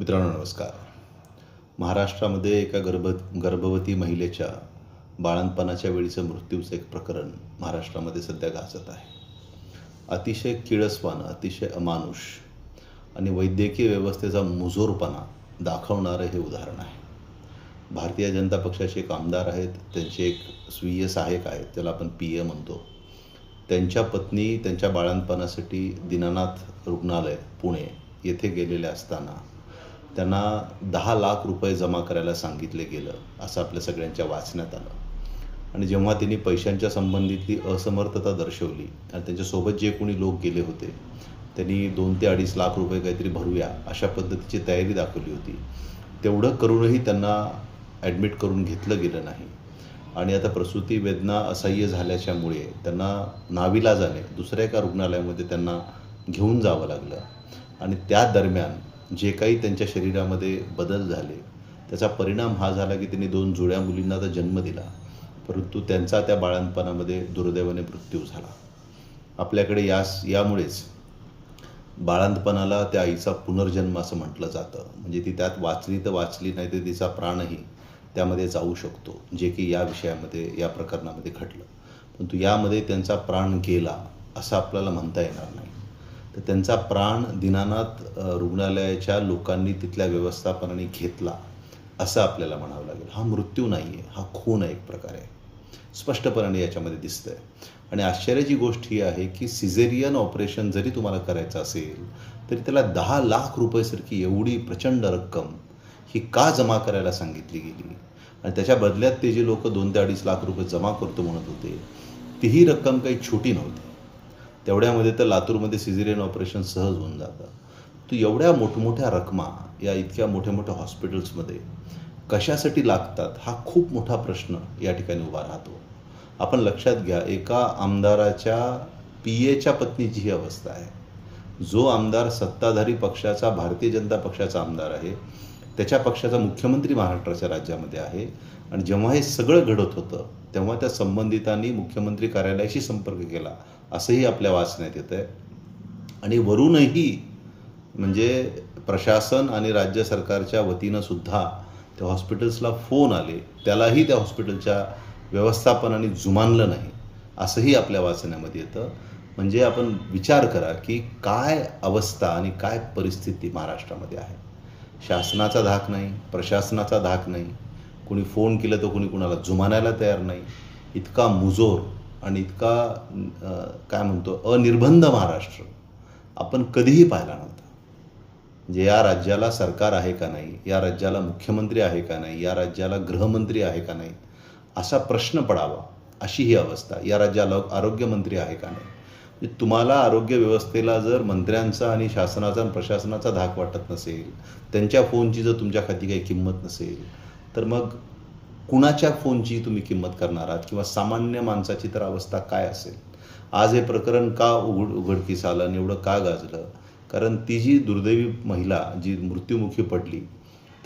मित्रांनो नमस्कार. महाराष्ट्रामध्ये एका गर्भ गर्भवती महिलेच्या बाळंतपणाच्या वेळीचं मृत्यूचं एक प्रकरण महाराष्ट्रामध्ये सध्या गाजत आहे. अतिशय किळसवानं अतिशय अमानुष आणि वैद्यकीय व्यवस्थेचा मुजोरपणा दाखवणारं हे उदाहरण आहे. भारतीय जनता पक्षाचे एक आमदार आहेत त्यांचे एक स्वीय सहाय्यक आहेत त्याला आपण पी ए म्हणतो. त्यांच्या पत्नी त्यांच्या बाळंतपणासाठी दीनानाथ रुग्णालय पुणे येथे गेलेले असताना त्यांना दहा लाख रुपये जमा करायला सांगितले गेलं असं आपल्या सगळ्यांच्या वाचण्यात आलं. आणि जेव्हा त्यांनी पैशांच्या संबंधितली असमर्थता दर्शवली आणि त्यांच्यासोबत जे कोणी लोक गेले होते त्यांनी दोन ते अडीच लाख रुपये काहीतरी भरूया अशा पद्धतीची तयारी दाखवली होती. तेवढं करूनही त्यांना ॲडमिट करून घेतलं गेलं नाही. आणि आता प्रसूती वेदना असह्य झाल्याच्यामुळे त्यांना नाविलाजाने दुसऱ्या एका रुग्णालयामध्ये त्यांना घेऊन जावं लागलं. आणि त्या दरम्यान जे काही त्यांच्या शरीरामध्ये बदल झाले त्याचा परिणाम हा झाला की त्यांनी दोन जुळ्या मुलींना तर जन्म दिला परंतु त्यांचा त्या बाळंतपणामध्ये दुर्दैवाने मृत्यू झाला. आपल्याकडे यास यामुळेच बाळंतपणाला त्या आईचा पुनर्जन्म असं म्हटलं जातं. म्हणजे ती त्यात वाचली तर वाचली नाही तर तिचा प्राणही त्यामध्ये जाऊ शकतो जे की या विषयामध्ये या प्रकरणामध्ये घडलं. परंतु यामध्ये त्यांचा प्राण गेला असं आपल्याला म्हणता येणार नाही. तर त्यांचा प्राण दिनानाथ रुग्णालयाच्या लोकांनी तिथल्या व्यवस्थापनाने घेतला असं आपल्याला म्हणावं लागेल. हा मृत्यू नाही आहे हा खून आहे एक प्रकारे. स्पष्टपणाने याच्यामध्ये दिसतंय. आणि आश्चर्याची गोष्ट ही आहे की सिझेरियन ऑपरेशन जरी तुम्हाला करायचं असेल तरी त्याला दहा लाख रुपयेसारखी एवढी प्रचंड रक्कम ही का जमा करायला सांगितली गेली? आणि त्याच्या बदल्यात ते जे लोक दोन ते अडीच लाख रुपये जमा करतो म्हणत होते तीही रक्कम काही छोटी नव्हती. तेवढ्यामध्ये तर लातूरमध्ये सिझेरियन ऑपरेशन सहज होऊन जातं. तो एवढ्या मोठमोठ्या रकमा या इतक्या मोठ्या मोठ्या हॉस्पिटल्समध्ये कशासाठी लागतात हा खूप मोठा प्रश्न या ठिकाणी उभा राहतो. आपण लक्षात घ्या एका आमदाराच्या पी एच्या पत्नीची ही अवस्था आहे. जो आमदार सत्ताधारी पक्षाचा भारतीय जनता पक्षाचा आमदार आहे त्याच्या पक्षाचा मुख्यमंत्री महाराष्ट्राच्या राज्यामध्ये आहे आणि जेव्हा हे सगळं घडत होतं तेव्हा त्या संबंधितांनी मुख्यमंत्री कार्यालयाशी संपर्क केला. असंही आपल्या वाचण्यात येतं आहे आणि वरूनही म्हणजे प्रशासन आणि राज्य सरकारच्या वतीनं सुद्धा त्या हॉस्पिटल्सला फोन आले. त्यालाही त्या हॉस्पिटलच्या व्यवस्थापनाने जुमानलं नाही. असंही आपल्या वाचण्यामध्ये येतं. म्हणजे आपण विचार करा की काय अवस्था आणि काय परिस्थिती महाराष्ट्रामध्ये आहे? शासनाचा धाक नाही प्रशासनाचा धाक नाही. कोणी फोन केलं तर कोणी कुणाला जुमानायला तयार नाही. इतका मुजोर आणि इतका काय म्हणतो अनिर्बंध महाराष्ट्र आपण कधीही पाहिला नव्हता. म्हणजे या राज्याला सरकार आहे का नाही या राज्याला मुख्यमंत्री आहे का नाही या राज्याला गृहमंत्री आहे का नाही असा प्रश्न पडावा अशी ही अवस्था. या राज्याला आरोग्यमंत्री आहे का नाही? म्हणजे तुम्हाला आरोग्य व्यवस्थेला जर मंत्र्यांचा आणि शासनाचा आणि प्रशासनाचा धाक वाटत नसेल त्यांच्या फोनची जर तुमच्या खाती काही किंमत नसेल तर मग कुणाच्या फोनची तुम्ही किंमत करणार आहात? किंवा सामान्य माणसाची तर अवस्था काय असेल? आज हे प्रकरण का उघड उघडकीस आलं आणि एवढं का गाजलं? कारण ती जी दुर्दैवी महिला जी मृत्युमुखी पडली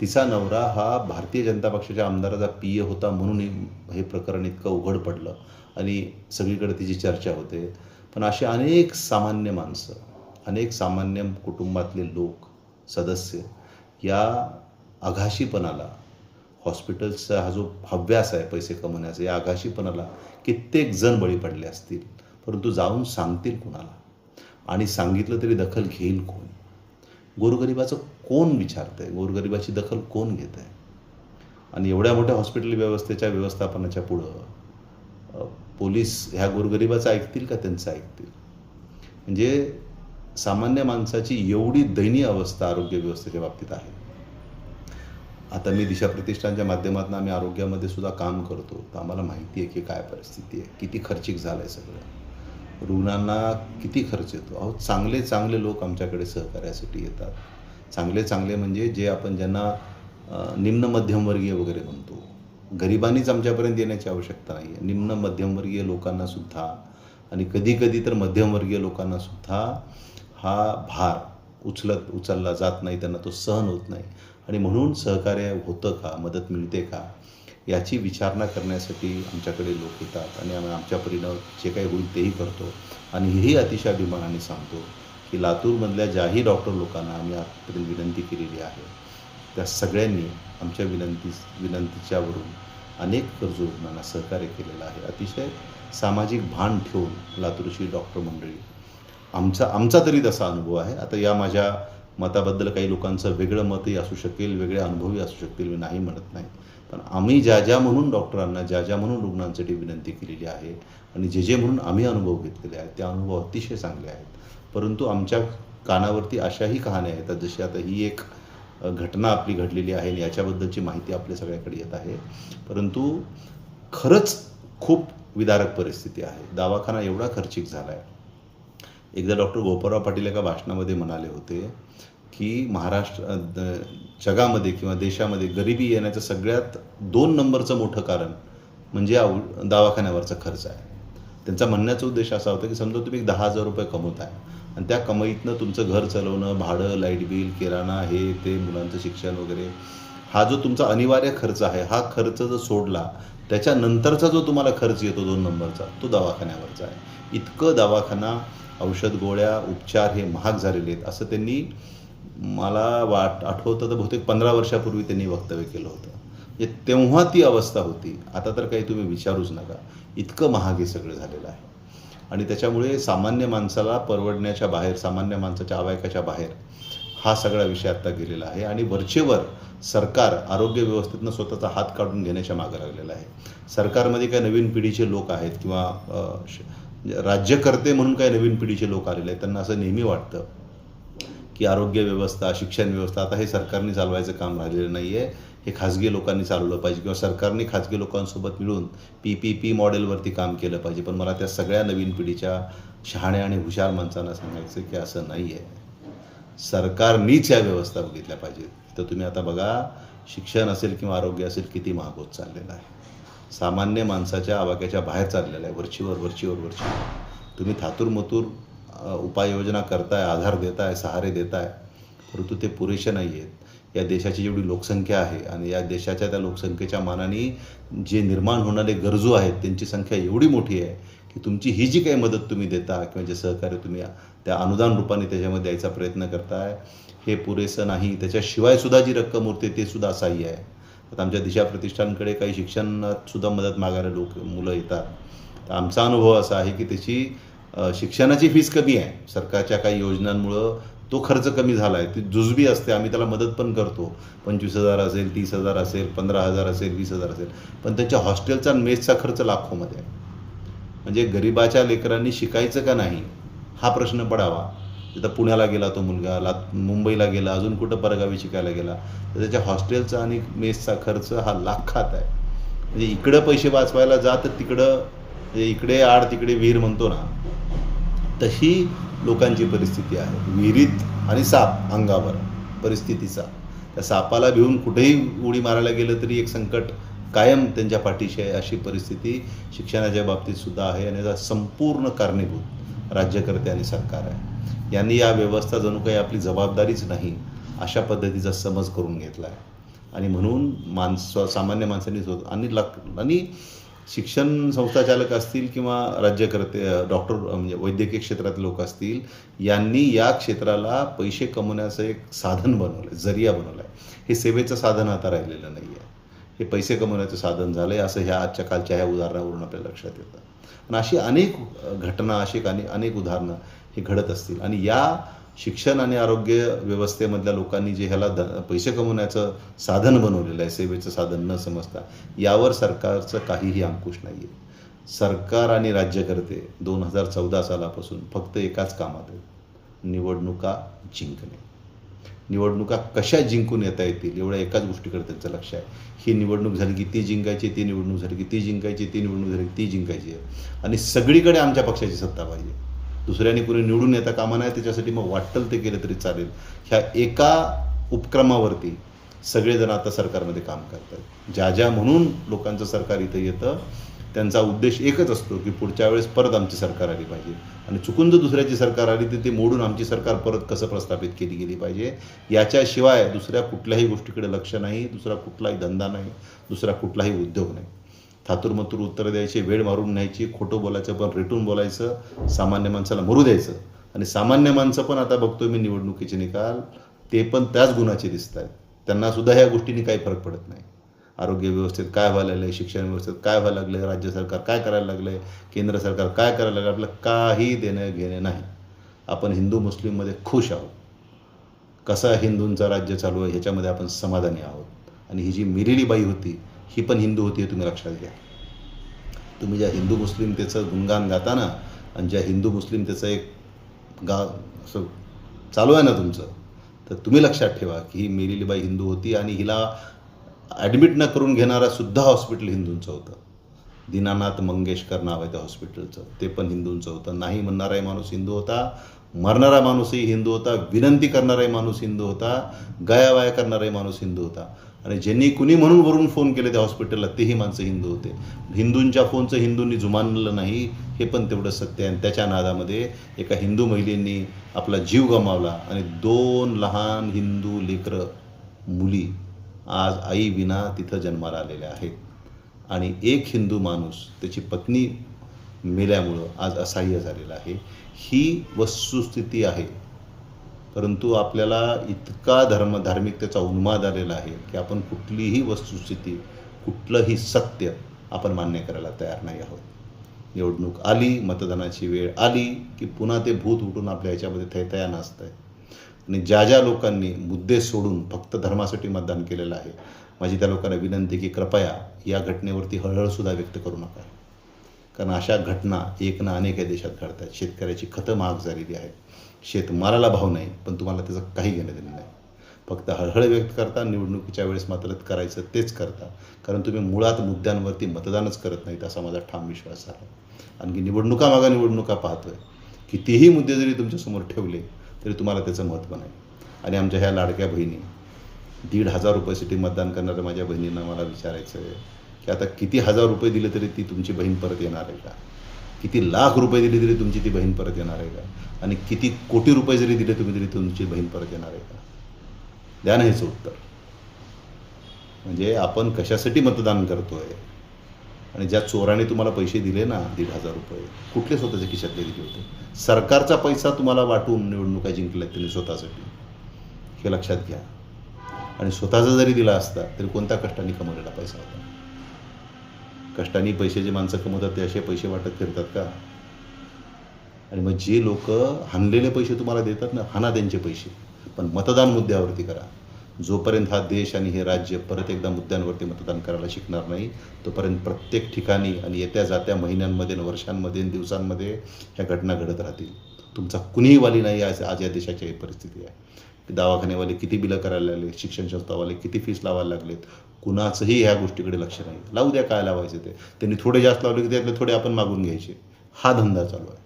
तिचा नवरा हा भारतीय जनता पक्षाच्या आमदाराचा पी ए होता म्हणून हे- प्रकरण इतकं उघड पडलं आणि सगळीकडे तिची चर्चा होते. पण असे अनेक सामान्य माणसं अनेक सामान्य कुटुंबातले लोक सदस्य या आघाशीपणाला हॉस्पिटल्सचा हा जो हव्यास आहे पैसे कमवण्याचा या आघाशीपणाला कित्येक जण बळी पडले असतील. परंतु जाऊन सांगतील कुणाला? आणि सांगितलं तरी दखल घेईल कोण? गोरगरिबाचं कोण विचारतंय? गोरगरिबाची दखल कोण घेत आहे आणि एवढ्या मोठ्या हॉस्पिटल व्यवस्थेच्या व्यवस्थापनाच्या पुढं पोलीस ह्या गोरगरिबाचं ऐकतील का त्यांचं ऐकतील? म्हणजे सामान्य माणसाची एवढी दयनीय अवस्था आरोग्य व्यवस्थेच्या बाबतीत आहे. आता मी दिशा प्रतिष्ठानच्या माध्यमातून आम्ही आरोग्यामध्ये सुद्धा काम करतो. तर आम्हाला माहिती आहे की काय परिस्थिती आहे किती खर्चिक झालं आहे सगळं. रुग्णांना किती खर्च येतो? अहो चांगले चांगले लोक आमच्याकडे सहकार्यासाठी येतात. चांगले चांगले म्हणजे जे आपण ज्यांना निम्न मध्यमवर्गीय वगैरे म्हणतो. गरिबांनीच आमच्यापर्यंत येण्याची आवश्यकता नाही आहे निम्न मध्यमवर्गीय लोकांना सुद्धा आणि कधी कधी तर मध्यमवर्गीय लोकांना सुद्धा हा भार उचलत उचलला जात नाही. त्यांना तो सहन होत नाही. आणि म्हणून सहकार्य होतं का मदत मिळते का याची विचारणा करण्यासाठी आमच्याकडे लोक येतात आणि आम्ही आमच्या परीनं जे काही होईल तेही करतो. आणि हेही अतिशय अभिमानाने सांगतो की लातूरमधल्या ज्याही डॉक्टर लोकांना आम्ही आतापर्यंत विनंती केलेली आहे त्या सगळ्यांनी आमच्या विनंती विनंतीच्यावरून अनेक कर्ज रुग्णांना सहकार्य केलेलं आहे. अतिशय सामाजिक भान ठेवून लातूरची डॉक्टर मंडळी आमचा आमचा तरी तसा अनुभव आहे. आता या माझ्या मताबद्दल काही लोकांचं वेगळं मतही असू शकेल वेगळे अनुभवही असू शकतील मी नाही म्हणत नाही. पण आम्ही ज्या ज्या म्हणून डॉक्टरांना ज्या ज्या म्हणून रुग्णांसाठी विनंती केलेली आहे आणि जे जे म्हणून आम्ही अनुभव घेतलेले आहेत ते अनुभव अतिशय चांगले आहेत. परंतु आमच्या कानावरती अशाही कहाण्या येतात जशी आता ही एक घटना आपली घडलेली आहे आणि याच्याबद्दलची माहिती आपल्या सगळ्याकडे येत आहे. परंतु खरंच खूप विदारक परिस्थिती आहे. दवाखाना एवढा खर्चिक झाला आहे एकदा डॉक्टर गोपाळराव पाटील एका भाषणामध्ये म्हणाले होते की महाराष्ट्र जगामध्ये किंवा देशामध्ये गरिबी येण्याचं सगळ्यात दोन नंबरचं मोठं कारण म्हणजे आव दवाखान्यावरचा खर्च आहे. त्यांचा म्हणण्याचा उद्देश असा होता की समजा तुम्ही दहा हजार रुपये कमवत आहे आणि त्या कमाईतनं तुमचं घर चालवणं भाडं लाइट बिल किराणा हे ते मुलांचं शिक्षण वगैरे हा जो तुमचा अनिवार्य खर्च आहे हा खर्च जर सोडला त्याच्यानंतरचा जो तुम्हाला खर्च येतो दोन नंबरचा तो दवाखान्यावरचा आहे. इतकं दवाखाना औषध गोळ्या उपचार हे महाग झालेले आहेत. असं त्यांनी मला वाट आठवतं तर बहुतेक पंधरा वर्षापूर्वी त्यांनी वक्तव्य केलं होतं. म्हणजे तेव्हा ती अवस्था होती. आता तर काही तुम्ही विचारूच नका. इतकं महाग हे सगळं झालेलं आहे. आणि त्याच्यामुळे सामान्य माणसाला परवडण्याच्या बाहेर सामान्य माणसाच्या आवायकाच्या बाहेर हा सगळा विषय आत्ता गेलेला आहे. आणि वरचेवर सरकार आरोग्य व्यवस्थेतनं स्वतःचा हात काढून घेण्याच्या मागं लागलेला आहे. सरकारमध्ये काही नवीन पिढीचे लोक आहेत किंवा श- म्हणजे राज्यकर्ते म्हणून काही नवीन पिढीचे लोक आलेले आहेत त्यांना असं नेहमी वाटतं की आरोग्य व्यवस्था शिक्षण व्यवस्था आता हे सरकारने चालवायचं काम राहिलेलं नाही आहे हे खाजगी लोकांनी चालवलं पाहिजे किंवा सरकारने खाजगी लोकांसोबत मिळून पी पी पी मॉडेलवरती काम केलं पाहिजे. पण मला त्या सगळ्या नवीन पिढीच्या शहाण्या आणि हुशार माणसांना सांगायचं की असं नाही आहे सरकारनीच या व्यवस्था बघितल्या पाहिजेत. तर तुम्ही आता बघा शिक्षण असेल किंवा आरोग्य असेल किती महाग होत चाललेलं आहे. सामान्य माणसाच्या आवाक्याच्या बाहेर चाललेलं आहे. वरचीवर वरचीवर वरचीवर. तुम्ही थातूरमतूर उपाययोजना करताय आधार देताय सहारे देताय परंतु ते पुरेसे नाही आहेत या देशाची जेवढी लोकसंख्या आहे आणि या देशाच्या त्या लोकसंख्येच्या मानाने जे निर्माण होणारे गरजू आहेत त्यांची संख्या एवढी मोठी आहे की तुमची ही जी काही मदत तुम्ही देता किंवा जे सहकार्य तुम्ही त्या अनुदान रूपाने त्याच्यामध्ये द्यायचा प्रयत्न करताय हे पुरेसं नाही. त्याच्याशिवाय सुद्धा जी रक्कम उरते ते सुद्धा असाही आहे. आता आमच्या दिशा प्रतिष्ठानकडे काही शिक्षणातसुद्धा मदत मागायला लोक मुलं येतात. तर आमचा अनुभव असा आहे की त्याची शिक्षणाची फीस कमी आहे. सरकारच्या काही योजनांमुळं तो खर्च कमी झाला आहे ती जुजबी असते. आम्ही त्याला मदत पण करतो. पंचवीस हजार असेल तीस हजार असेल पंधरा हजार असेल वीस हजार असेल. पण त्यांच्या हॉस्टेलचा मेसचा खर्च लाखोमध्ये आहे. म्हणजे गरिबाच्या लेकरांनी शिकायचं का नाही हा प्रश्न पडावा. तिथं पुण्याला गेला तो मुलगा ला मुंबईला गेला अजून कुठं परगावी शिकायला गेला तर त्याच्या हॉस्टेलचा आणि मेसचा खर्च हा लाखात आहे. म्हणजे इकडं पैसे वाचवायला जा तर तिकडं म्हणजे इकडे आड तिकडे विहीर म्हणतो ना तशी लोकांची परिस्थिती आहे. विहिरीत आणि साप अंगावर परिस्थितीचा. त्या सापाला भिवून कुठेही उडी मारायला गेलं तरी एक संकट कायम त्यांच्या पाठीशी आहे. अशी परिस्थिती शिक्षणाच्या बाबतीत सुद्धा आहे आणि याचा संपूर्ण कारणीभूत राज्यकर्ते आणि सरकार आहे. यांनी या व्यवस्था जणू काही आपली जबाबदारीच नाही अशा पद्धतीचा समज करून घेतला आहे. आणि म्हणून माणसं सामान्य माणसांनी स्वत- आणि लक आणि शिक्षण संस्थाचालक असतील किंवा राज्यकर्ते डॉक्टर म्हणजे वैद्यकीय क्षेत्रातले लोक असतील यांनी या क्षेत्राला पैसे कमवण्याचं एक साधन बनवलं आहे जरिया बनवला आहे हे सेवेचं साधन आता राहिलेलं नाही आहे हे पैसे कमवण्याचं साधन झालं आहे असं ह्या आजच्या कालच्या ह्या उदाहरणावरून आपल्या लक्षात येतं. आणि अशी अनेक घटना अशी अनेक अनेक उदाहरणं हे घडत असतील. आणि या शिक्षण आणि आरोग्य व्यवस्थेमधल्या लोकांनी जे ह्याला पैसे कमवण्याचं साधन बनवलेलं आहे सेवेचं साधन न समजता यावर सरकारचं काहीही अंकुश नाही आहे सरकार आणि राज्यकर्ते दोन हजार चौदा सालापासून फक्त एकाच कामात आहेत. निवडणुका जिंकणे. निवडणुका कशा जिंकून येता येतील एवढ्या एकाच गोष्टीकडे त्यांचं लक्ष आहे. ही निवडणूक झाली की ती जिंकायची ती निवडणूक झाली की ती जिंकायची ती निवडणूक झाली की ती जिंकायची आहे. आणि सगळीकडे आमच्या पक्षाची सत्ता पाहिजे. दुसऱ्याने कोणी निवडून येता कामा नाही त्याच्यासाठी मग वाटतं ते केलं तरी चालेल. ह्या एका उपक्रमावरती सगळेजण आता सरकारमध्ये काम करतात. ज्या ज्या म्हणून लोकांचं सरकार इथं येतं त्यांचा उद्देश एकच असतो की पुढच्या वेळेस परत आमची सरकार आली पाहिजे. आणि चुकून जर दुसऱ्याची सरकार आली तर ते मोडून आमची सरकार परत कसं प्रस्थापित केली गेली पाहिजे? याच्याशिवाय दुसऱ्या कुठल्याही गोष्टीकडे लक्ष नाही दुसरा कुठलाही धंदा नाही दुसरा कुठलाही उद्योग नाही. थातूरमतूर उत्तरं द्यायची वेळ मारून न्यायची खोटं बोलायचं पण रेटून बोलायचं सामान्य माणसाला मरू द्यायचं. आणि सामान्य माणसं पण आता बघतोय मी निवडणुकीचे निकाल ते पण त्याच गुणाचे दिसत आहेत त्यांना सुद्धा ह्या गोष्टींनी काही फरक पडत नाही. आरोग्य व्यवस्थेत काय व्हायला लागलं आहे शिक्षण व्यवस्थेत काय व्हायला लागलं आहे राज्य सरकार काय करायला लागलं आहे केंद्र सरकार काय करायला लागलं आपलं काही देणं घेणं नाही. आपण हिंदू मुस्लिममध्ये खुश आहोत. कसा हिंदूंचं राज्य चालू आहे ह्याच्यामध्ये आपण समाधानी आहोत. आणि ही जी मिरेली बाई होती ही पण हिंदू होती हे तुम्ही लक्षात घ्या. तुम्ही ज्या हिंदू मुस्लिमतेचं गुणगान गाता ना आणि ज्या हिंदू मुस्लिमतेचं एक गा असं चालू आहे ना तुमचं तर तुम्ही लक्षात ठेवा की ही मिरिली बाई हिंदू होती आणि हिला ॲडमिट न करून घेणारासुद्धा हॉस्पिटल हिंदूंचं होतं. दीनानाथ मंगेशकर नाव आहे त्या हॉस्पिटलचं ते पण हिंदूंचं होतं. नाही म्हणणाराही माणूस हिंदू होता. मरणारा माणूसही हिंदू होता. विनंती करणाराही माणूस हिंदू होता. गयावाया करणाराही माणूस हिंदू होता. आणि ज्यांनी कुणी म्हणून वरून फोन केले त्या हॉस्पिटलला तेही माणसं हिंदू होते. हिंदूंच्या फोनचं हिंदूंनी जुमानलं नाही हे पण तेवढं सत्य आहे. आणि त्याच्या नादामध्ये एका हिंदू महिलेंनी आपला जीव गमावला. आणि दोन लहान हिंदू लेकरं मुली आज आई विना तिथं जन्माला आलेल्या आहेत. आणि एक हिंदू माणूस त्याची पत्नी मेल्यामुळं आज असहाय्य झालेला आहे. ही वस्तुस्थिती आहे. परंतु आपल्याला इतका धर्म धार्मिकतेचा उन्माद आलेला आहे की आपण कुठलीही वस्तुस्थिती कुठलंही सत्य आपण मान्य करायला तयार नाही आहोत. निवडणूक आली मतदानाची वेळ आली की पुन्हा ते भूत उठून आपल्या ह्याच्यामध्ये थैतया नसतं आहे आणि ज्या ज्या लोकांनी मुद्दे सोडून फक्त धर्मासाठी मतदान केलेलं आहे माझी त्या लोकांना विनंती की कृपया या घटनेवरती हळहळसुद्धा व्यक्त करू नका. कारण अशा घटना एक ना अनेक या देशात घडत आहेत शेतकऱ्याची खतं महाग झालेली आहेत. शेतमालाला भाव नाही पण तुम्हाला त्याचं काही घेणं देणं नाही. फक्त हळहळ व्यक्त करता निवडणुकीच्या वेळेस मात्र करायचं तेच करता. कारण तुम्ही मुळात मुद्द्यांवरती मतदानच करत नाहीत असा माझा ठाम विश्वास आहे. आणखी निवडणुका मागा निवडणुका पाहतोय. कितीही मुद्दे जरी तुमच्यासमोर ठेवले तरी तुम्हाला त्याचं महत्त्व नाही. आणि आमच्या ह्या लाडक्या बहिणी दीड हजार रुपयासाठी मतदान करणाऱ्या माझ्या बहिणींना मला विचारायचं आहे की आता किती हजार रुपये दिले तरी ती तुमची बहीण परत येणार आहे का? किती लाख रुपये दिले तरी तुमची ती बहीण परत येणार आहे का? आणि किती कोटी रुपये जरी दिले तुम्ही तरी तुमची बहीण परत येणार आहे का? द्या ना हेच उत्तर. म्हणजे आपण कशासाठी मतदान करतोय? आणि ज्या चोराने तुम्हाला पैसे दिले ना दीड हजार रुपये कुठले स्वतःच्या खिशातले दिले होते? सरकारचा पैसा तुम्हाला वाटून निवडणुका जिंकल्या त्यांनी स्वतःसाठी. हे लक्षात घ्या. आणि स्वतःचा जरी दिला असता तरी कोणत्या कष्टाने कमवलेला पैसा होता? कष्टाने पैसे जे माणसं कमवतात ते असे पैसे वाटत फिरतात का? आणि मग जे लोक हाणलेले पैसे तुम्हाला देतात ना हाना त्यांचे पैसे. पण मतदान मुद्द्यावरती करा. जोपर्यंत हा देश आणि हे राज्य परत एकदा मुद्द्यांवरती मतदान करायला शिकणार नाही तोपर्यंत प्रत्येक ठिकाणी आणि येत्या जात्या महिन्यांमध्ये वर्षांमध्ये दिवसांमध्ये ह्या घटना घडत राहतील. तुमचा कुणीही वाली नाही आज आज या देशाची ही परिस्थिती आहे. दवाखानेवाले किती बिलं करायला लागले शिक्षण संस्थावाले किती फीस लावायला लागलेत कुणाचंही ह्या गोष्टीकडे लक्ष नाही. लावू द्या काय लावायचे ते. त्यांनी थोडे जास्त लावले की त्यातले थोडे आपण मागून घ्यायचे. हा धंदा चालू आहे.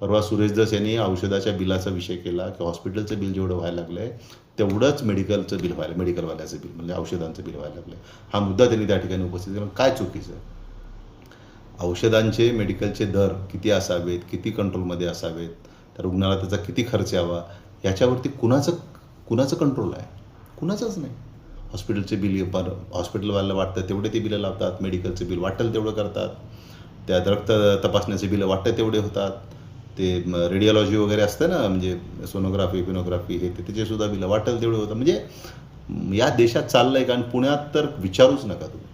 परवा सुरेश दस यांनी औषधाच्या बिलाचा विषय केला की हॉस्पिटलचं बिल जेवढं व्हायला लागलं आहे तेवढंच मेडिकलचं बिल व्हायला मेडिकलवाल्याचं बिल म्हणजे औषधांचं बिल व्हायला लागलं. हा मुद्दा त्यांनी त्या ठिकाणी उपस्थित केला. काय चुकीचं? आहे औषधांचे मेडिकलचे दर किती असावेत किती कंट्रोलमध्ये असावेत त्या रुग्णाला त्याचा किती खर्च यावा याच्यावरती कुणाचं कुणाचं कंट्रोल आहे? कुणाचंच नाही. हॉस्पिटलचे बिल हॉस्पिटलवाल्याला वाटतं तेवढे ते बिलं लावतात मेडिकलचं बिल वाटेल तेवढं करतात. त्यात रक्त तपासण्याचे बिलं वाटतं तेवढे होतात. ते रेडिओलॉजी वगैरे असतं ना म्हणजे सोनोग्राफी फिनोग्राफी हे ते त्याचेसुद्धा बिलं वाटेल तेवढे होतं. म्हणजे या देशात चाललं आहे कारण पुण्यात तर विचारूच नका तुम्ही.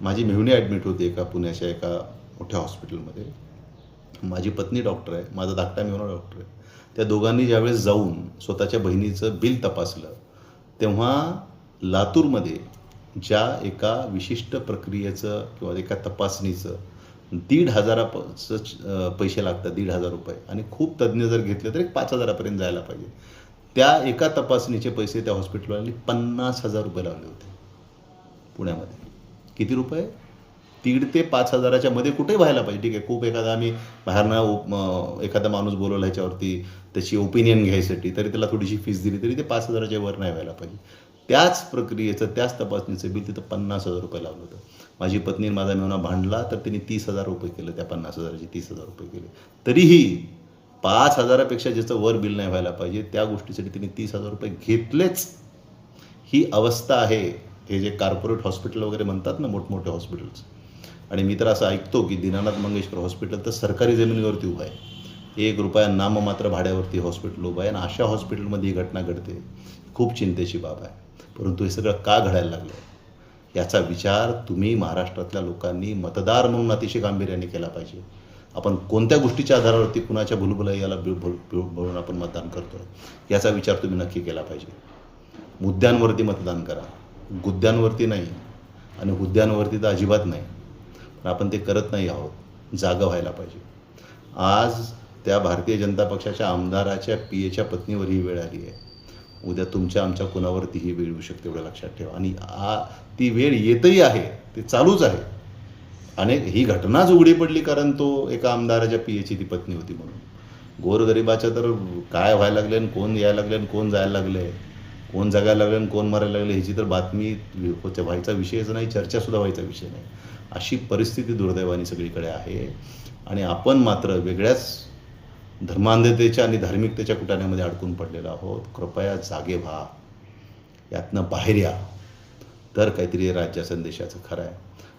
माझी मेहुणी ॲडमिट होती एका पुण्याच्या एका मोठ्या हॉस्पिटलमध्ये माझी पत्नी डॉक्टर आहे. माझा धाकटा मेहुणा डॉक्टर आहे. त्या दोघांनी ज्यावेळेस जाऊन स्वतःच्या बहिणीचं बिल तपासलं तेव्हा लातूरमध्ये ज्या एका विशिष्ट प्रक्रियेचं किंवा एका तपासणीचं दीड हजाराचं पैसे लागतात दीड हजार रुपये. आणि खूप तज्ज्ञ जर घेतले तर एक पाच हजारापर्यंत जायला पाहिजे. त्या एका तपासणीचे पैसे त्या हॉस्पिटलवाल्यांनी पन्नास हजार रुपये लावले होते पुण्यामध्ये. किती रुपये? दीड ते पाच हजाराच्या मध्ये कुठे व्हायला पाहिजे. ठीक आहे खूप एखादा आम्ही बाहेरनं एखादा माणूस बोलवला ह्याच्यावरती त्याची ओपिनियन घ्यायसाठी तरी त्याला थोडीशी फीस दिली तरी ते पाच हजाराच्या वर नाही व्हायला पाहिजे. त्याच प्रक्रियेचं त्याच तपासणीचं बिल तिथं पन्नास हजार रुपये लावलं होतं. माझी पत्नी माझा मेवना भांडला तर त्यांनी तीस हजार रुपये केलं त्या पन्नास हजाराचे तीस हजार रुपये केले. तरीही पाच हजारापेक्षा ज्याचं वर बिल नाही व्हायला पाहिजे त्या गोष्टीसाठी त्यांनी तीस हजार रुपये घेतलेच. ही अवस्था आहे. हे जे कार्पोरेट हॉस्पिटल वगैरे म्हणतात ना मोठमोठे हॉस्पिटल्स आणि मी तर असं ऐकतो की दीनानाथ मंगेशकर हॉस्पिटल तर सरकारी जमिनीवरती उभं आहे. एक रुपया नाममात्र भाड्यावरती हॉस्पिटल उभं आहे आणि अशा हॉस्पिटलमध्ये ही घटना घडते. खूप चिंतेची बाब आहे. परंतु हे सगळं का घडायला लागलं आहे याचा विचार तुम्ही महाराष्ट्रातल्या लोकांनी मतदार म्हणून अतिशय गांभीर्याने केला पाहिजे. आपण कोणत्या गोष्टीच्या आधारावरती कुणाच्या भुलभुलाई याला भरून आपण मतदान करतो याचा विचार तुम्ही नक्की केला पाहिजे. मुद्द्यांवरती मतदान करा. गुद्द्यांवरती नाही आणि हुद्द्यांवरती तर अजिबात नाही. पण आपण ते करत नाही आहोत. जागं व्हायला पाहिजे. आज त्या भारतीय जनता पक्षाच्या आमदाराच्या पी एच्या पत्नीवर ही वेळ आली आहे. उद्या तुमच्या आमच्या कुणावरती ही वेळ येऊ शकते एवढं लक्षात ठेवा. आणि आ ती वेळ येतही आहे ते चालूच आहे. अनेक ही घटनाच उघडी पडली कारण तो एका आमदाराच्या पी एची ती पत्नी होती म्हणून. गोरगरिबाच्या तर काय व्हायला लागले आणि कोण यायला लागले आणि कोण जायला लागले? कोण जगायला लागले आणि कोण मरायला लागले ह्याची तर बातमी होते. व्हायचा विषयच नाही चर्चासुद्धा व्हायचा विषय नाही. अशी परिस्थिती दुर्दैवाने सगळीकडे आहे. आणि आपण मात्र वेगळ्याच धर्मांधतेच्या आणि धार्मिकतेच्या कुटाण्यामध्ये अडकून पडलेलो आहोत. कृपया जागे व्हा. यातनं बाहेर या. तर काहीतरी राज्या संदेशाचं खरं आहे.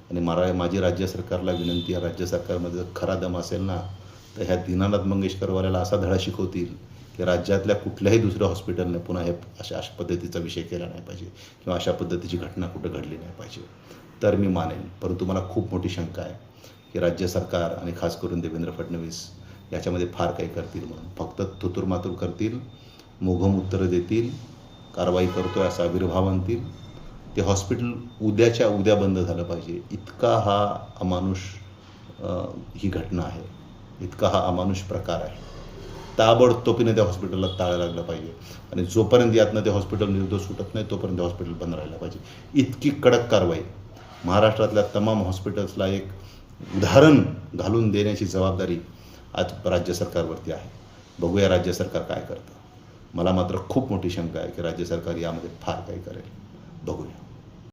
आणि मला माझी राज्य सरकारला विनंती आहे राज्य सरकारमध्ये जर खरा दम असेल ना तर ह्या दीनानाथ मंगेशकरवाल्याला असा धडा शिकवतील की राज्यातल्या कुठल्याही दुसऱ्या हॉस्पिटलने पुन्हा हे अशा अशा पद्धतीचा विषय केला नाही पाहिजे किंवा अशा पद्धतीची घटना कुठं घडली नाही पाहिजे. तर मी मानेन परंतु मला खूप मोठी शंका आहे की राज्य सरकार आणि खास करून देवेंद्र फडणवीस याच्यामध्ये फार काही करतील म्हणून. फक्त थुतुरमातूर करतील मोघम उत्तरं देतील कारवाई करतोय असा आविर्भाव आणतील ते हॉस्पिटल उद्याच्या उद्या बंद झालं पाहिजे. इतका हा अमानुष ही घटना आहे. इतका हा अमानुष प्रकार आहे. ताबडतोबीने त्या हॉस्पिटलला ताळं लागलं पाहिजे. आणि जोपर्यंत यातनं ते हॉस्पिटल निर्दोष सुटत नाही तोपर्यंत ते हॉस्पिटल बंद राहायला पाहिजे. इतकी कडक कारवाई. महाराष्ट्रातल्या तमाम हॉस्पिटल्सला एक उदाहरण घालून देण्याची जबाबदारी आज राज्य सरकारवरती आहे. बघूया राज्य सरकार काय करतं. मला मात्र खूप मोठी शंका आहे की राज्य सरकार यामध्ये फार काही करेल. बघूया.